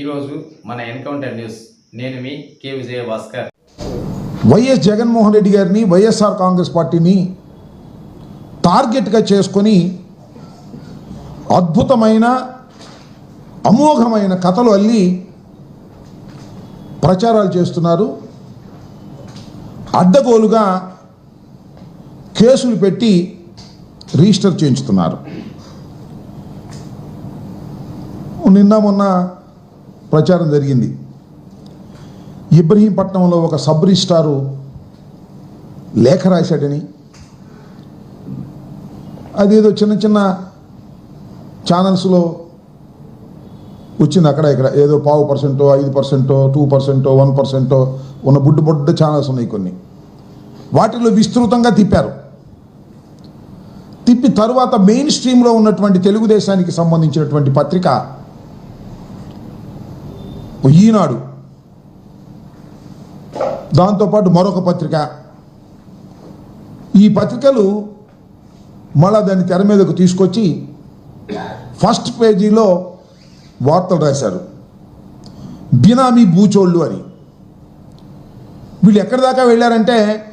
ఈరోజు మన encounter news. నేను మీ కే విజయ భాస్కర్ వైఎస్ జగన్మోహన్ రెడ్డి గారిని వైఎస్ఆర్ కాంగ్రెస్ పార్టీని టార్గెట్గా చేసుకొని అద్భుతమైన అమోఘమైన కథలు అల్లి ప్రచారాలు చేస్తున్నారు. అడ్డగోలుగా కేసులు పెట్టి రిజిస్టర్ చేయించుతున్నారు. నిన్న మొన్న ప్రచారం జరిగింది. ఇబ్రహీంపట్నంలో ఒక సబ్ రిజిస్టారు లేఖ రాశాడని. అదేదో చిన్న చిన్న ఛానల్స్లో వచ్చింది అక్కడ ఇక్కడ. ఏదో పావు పర్సెంటో ఐదు పర్సెంటో టూ పర్సెంటో వన్ పర్సెంటో ఉన్న బుడ్డు బుడ్డ ఛానల్స్ ఉన్నాయి కొన్ని. వాటిలో విస్తృతంగా తిప్పారు. తిప్పి తరువాత మెయిన్ స్ట్రీమ్లో ఉన్నటువంటి తెలుగుదేశానికి సంబంధించినటువంటి పత్రిక ఈనాడు. దాంతోపాటు మరొక పత్రిక. ఈ పత్రికలు మళ్ళా దాన్ని తెర మీదకు తీసుకొచ్చి ఫస్ట్ పేజీలో వార్తలు రాశారు. బినామీ బూచోళ్ళు అని. వీళ్ళు ఎక్కడి దాకా వెళ్ళారంటే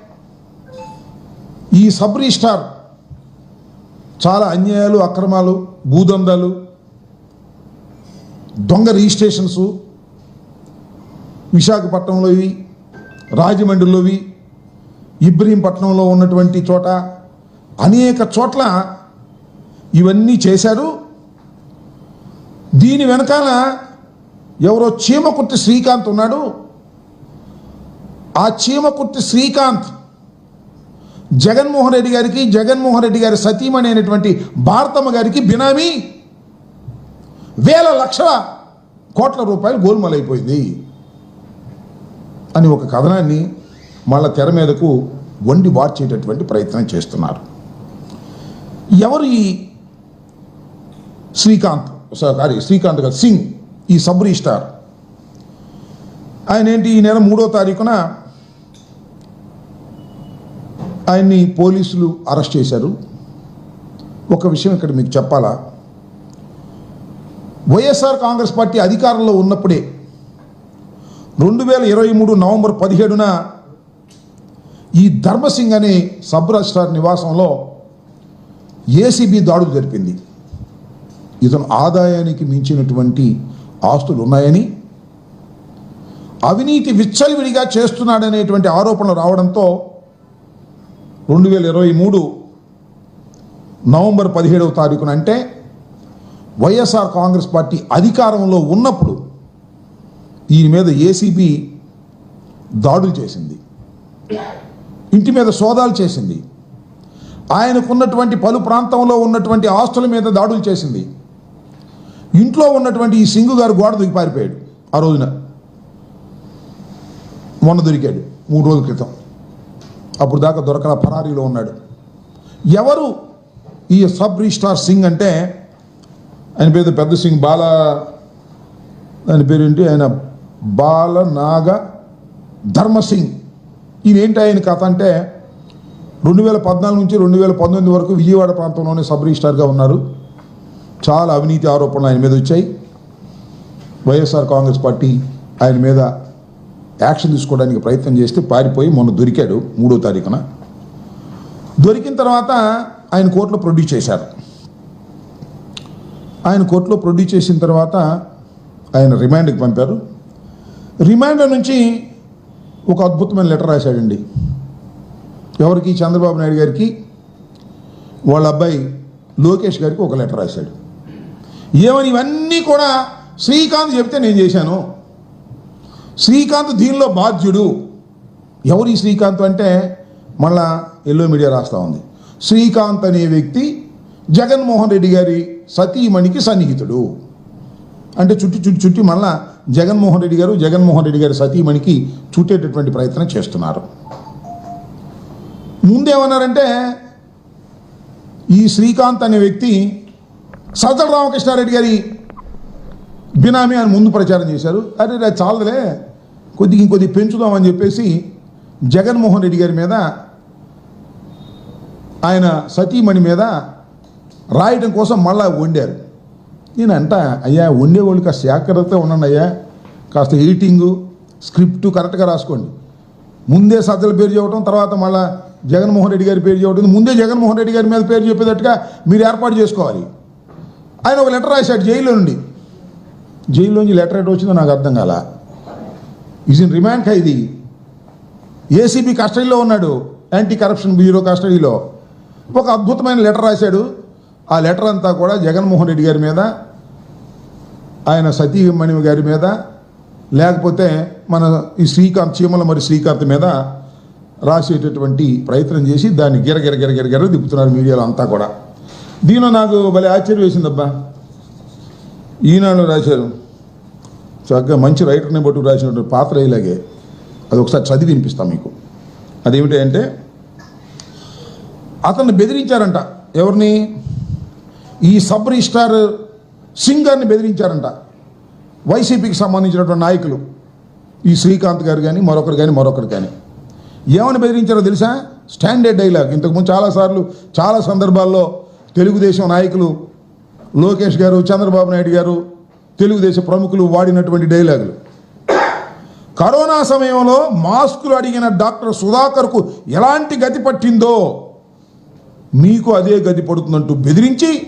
ఈ సబ్ రిజిస్టార్ చాలా అన్యాయాలు అక్రమాలు భూదందాలు దొంగ రిజిస్ట్రేషన్సు విశాఖపట్నంలోవి రాజమండ్రిలోవి ఇబ్రహీంపట్నంలో ఉన్నటువంటి చోట అనేక చోట్ల ఇవన్నీ చేశారు. దీని వెనకాల ఎవరో చీమకుర్తి శ్రీకాంత్ ఉన్నాడు. ఆ చీమకుర్తి శ్రీకాంత్ జగన్మోహన్ రెడ్డి గారికి జగన్మోహన్ రెడ్డి గారి సతీమణి అనేటువంటి భారతమ్మ గారికి బినామీ వేల లక్షల కోట్ల రూపాయలు గోల్మలైపోయింది అని ఒక కథనాన్ని మళ్ళా తెర మీదకు వండి వార్చేటటువంటి ప్రయత్నం చేస్తున్నారు. ఎవరు ఈ శ్రీకాంత్? సారీ శ్రీకాంత్ గారు సింగ్ ఈ సబ్ రిజిస్టార్ ఆయన ఏంటి ఈ నెల మూడో తారీఖున ఆయన్ని పోలీసులు అరెస్ట్ చేశారు. ఒక విషయం ఇక్కడ మీకు చెప్పాలా? వైఎస్ఆర్ కాంగ్రెస్ పార్టీ అధికారంలో ఉన్నప్పుడే రెండు వేల ఇరవై మూడు నవంబర్ పదిహేడున ఈ ధర్మసింగ్ అనే సబ్ రిజిస్ట్రార్ నివాసంలో ఏసీబీ దాడులు జరిపింది. ఇతను ఆదాయానికి మించినటువంటి ఆస్తులు ఉన్నాయని అవినీతి విచ్చలవిడిగా చేస్తున్నాడనేటువంటి ఆరోపణలు రావడంతో రెండు వేల ఇరవై మూడు నవంబర్ పదిహేడవ తారీఖున అంటే వైఎస్ఆర్ కాంగ్రెస్ పార్టీ అధికారంలో ఉన్నప్పుడు దీని మీద ఏసీబీ దాడులు చేసింది. ఇంటి మీద సోదాలు చేసింది. ఆయనకున్నటువంటి పలు ప్రాంతంలో ఉన్నటువంటి ఆస్తుల మీద దాడులు చేసింది. ఇంట్లో ఉన్నటువంటి ఈ సింగు గారు గోడ దిగి పారిపోయాడు. ఆ రోజున మొన్న దొరికాడు మూడు రోజుల క్రితం. అప్పుడు దాకా దొరకల పరారీలో ఉన్నాడు. ఎవరు ఈ సబ్ రిజిస్టార్ సింగ్ అంటే ఆయన పేరు పెద్ద సింగ్ బాల దాని పేరు ఏంటి ఆయన బాలనాగ ధర్మసింగ్. ఈయన ఏంటి ఆయన కథ అంటే రెండు వేల పద్నాలుగు నుంచి రెండు వేల పంతొమ్మిది వరకు విజయవాడ ప్రాంతంలోనే సబ్ రిజిస్టార్గా ఉన్నారు. చాలా అవినీతి ఆరోపణలు ఆయన మీద వచ్చాయి. వైఎస్ఆర్ కాంగ్రెస్ పార్టీ ఆయన మీద యాక్షన్ తీసుకోవడానికి ప్రయత్నం చేస్తే పారిపోయి మొన్న దొరికాడు మూడో తారీఖున. దొరికిన తర్వాత ఆయన కోర్టులో ప్రొడ్యూస్ చేశారు. ఆయన కోర్టులో ప్రొడ్యూస్ చేసిన తర్వాత ఆయన రిమాండ్కి పంపారు. రిమైండర్ నుంచి ఒక అద్భుతమైన లెటర్ రాశాడండి. ఎవరికి? చంద్రబాబు నాయుడు గారికి వాళ్ళ అబ్బాయి లోకేష్ గారికి ఒక లెటర్ రాశాడు. ఏమని? ఇవన్నీ కూడా శ్రీకాంత్ చెప్తే నేను చేశాను. శ్రీకాంత్ దీనిలో బాధ్యుడు. ఎవరు ఈ శ్రీకాంత్ అంటే? మళ్ళా ఎల్లో మీడియా రాస్తా ఉంది. శ్రీకాంత్ అనే వ్యక్తి జగన్మోహన్ రెడ్డి గారి సతీమణికి సన్నిహితుడు. అంటే చుట్టి చుట్టి చుట్టి మళ్ళా జగన్మోహన్ రెడ్డి గారు జగన్మోహన్ రెడ్డి గారు సతీమణికి చుట్టేటటువంటి ప్రయత్నం చేస్తున్నారు. ముందేమన్నారంటే ఈ శ్రీకాంత్ అనే వ్యక్తి సజ్జల రామకృష్ణారెడ్డి గారి బినామీ అని ముందు ప్రచారం చేశారు. అరే అది చాలదులే కొద్దిగా ఇంకొద్ది పెంచుదామని చెప్పేసి జగన్మోహన్ రెడ్డి గారి మీద ఆయన సతీమణి మీద రాయటం కోసం మళ్ళా వండారు. నేను అంట అయ్యా ఉండేవాళ్ళు కాస్త జాగ్రత్తగా ఉండండి అయ్యా. కాస్త హీటింగు స్క్రిప్ట్ కరెక్ట్గా రాసుకోండి. ముందే సజ్జల పేరు చెప్పడం తర్వాత మళ్ళా జగన్మోహన్ రెడ్డి గారి పేరు చెప్పడం ముందే జగన్మోహన్ రెడ్డి గారి మీద పేరు చెప్పేటట్టుగా మీరు ఏర్పాటు చేసుకోవాలి. ఆయన ఒక లెటర్ రాశాడు జైల్లో నుండి. జైల్లోంచి లెటర్ ఎటు వచ్చిందో నాకు అర్థం కాల. ఈజ్ ఇన్ రిమాండ్ ఖైదీ ఏసీబీ కస్టడీలో ఉన్నాడు యాంటీ కరప్షన్ బ్యూరో కస్టడీలో ఒక అద్భుతమైన లెటర్ రాశాడు. ఆ లెటర్ అంతా కూడా జగన్మోహన్ రెడ్డి గారి మీద ఆయన సతీమణి గారి మీద లేకపోతే మన ఈ శ్రీకాంత్ చీమల మరి శ్రీకాంత్ మీద రాసేటటువంటి ప్రయత్నం చేసి దాన్ని గిరగిర గిరగిర గిర తిప్పుతున్నారు మీడియాలో అంతా కూడా. దీనిలో నాకు భలే ఆశ్చర్యం వేసిందబ్బా. ఈనాడు రాశారు. చక్కగా మంచి రైటర్ని బట్టి రాసినటువంటి పాత్ర ఇలాగే. అది ఒకసారి చదివి వినిపిస్తాం మీకు. అదేమిటంటే అతన్ని బెదిరించారంట. ఎవరిని? ఈ సబ్ రిజిస్టార్ సింగర్ని బెదిరించారంట. వైసీపీకి సంబంధించినటువంటి నాయకులు. ఈ శ్రీకాంత్ గారు కానీ మరొకరు కానీ మరొకరు కానీ ఏమని బెదిరించారో తెలుసా? Standard dialogue. ఇంతకుముందు చాలాసార్లు చాలా సందర్భాల్లో తెలుగుదేశం నాయకులు లోకేష్ గారు చంద్రబాబు నాయుడు గారు తెలుగుదేశ ప్రముఖులు వాడినటువంటి డైలాగులు. కరోనా సమయంలో మాస్కులు అడిగిన డాక్టర్ సుధాకర్కు ఎలాంటి గతి పట్టిందో మీకు అదే గతి పడుతుందంటూ బెదిరించి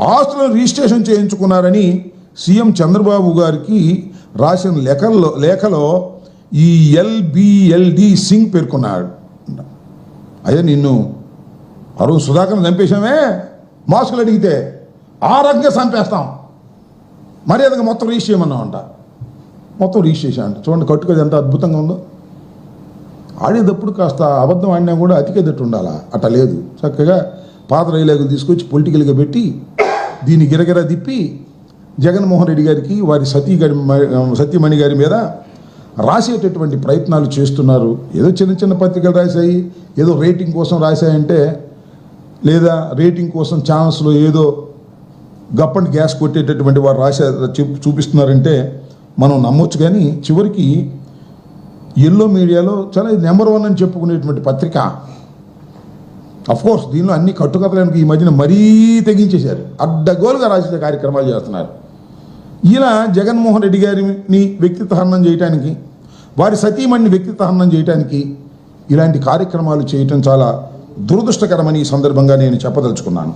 ఆస్తులను రిజిస్ట్రేషన్ చేయించుకున్నారని సీఎం చంద్రబాబు గారికి రాసిన లేఖల్లో లేఖలో ఈ ఎల్బిఎల్డి సింగ్ పేర్కొన్నాడు. అయ్యా నిన్ను అరువు రోజు సుధాకర్ని చంపేశామే? మాస్కులు అడిగితే ఆ రకంగా చంపేస్తాం. మర్యాదగా మొత్తం రిజిస్టర్ చేయమన్నామంట మొత్తం రీచ్ అంట చూడండి కట్టుకది ఎంత అద్భుతంగా ఉందో. ఆడేటప్పుడు కాస్త అబద్ధం ఆడినా కూడా అతికేదట్టు ఉండాలా? అట్ట లేదు. చక్కగా పాత రైలాగులు తీసుకొచ్చి పొలిటికల్గా పెట్టి దీన్ని గిరగిర తిప్పి జగన్మోహన్ రెడ్డి గారికి వారి సతీ గారి సతీమణి గారి మీద రాసేటటువంటి ప్రయత్నాలు చేస్తున్నారు. ఏదో చిన్న చిన్న పత్రికలు రాశాయి ఏదో రేటింగ్ కోసం రాశాయంటే లేదా రేటింగ్ కోసం ఛానల్స్లో ఏదో గప్పండి గ్యాస్ కొట్టేటటువంటి వారు రాసే చూ- చూపిస్తున్నారంటే మనం నమ్మొచ్చు. కానీ చివరికి ఎల్లో మీడియాలో చాలా నెంబర్ వన్ అని చెప్పుకునేటువంటి పత్రిక కోర్స్ దీనిలో అన్ని కట్టుకథలకు ఈ మధ్యన మరీ తెగించేశారు. అడ్డగోలుగా రాసిన కార్యక్రమాలు చేస్తున్నారు. ఇలా జగన్మోహన్ రెడ్డి గారిని వ్యక్తిత్వ హరణం చేయటానికి వారి సతీమణిని వ్యక్తిత్వ హరణం చేయటానికి ఇలాంటి కార్యక్రమాలు చేయటం చాలా దురదృష్టకరమని ఈ సందర్భంగా నేను చెప్పదలుచుకున్నాను.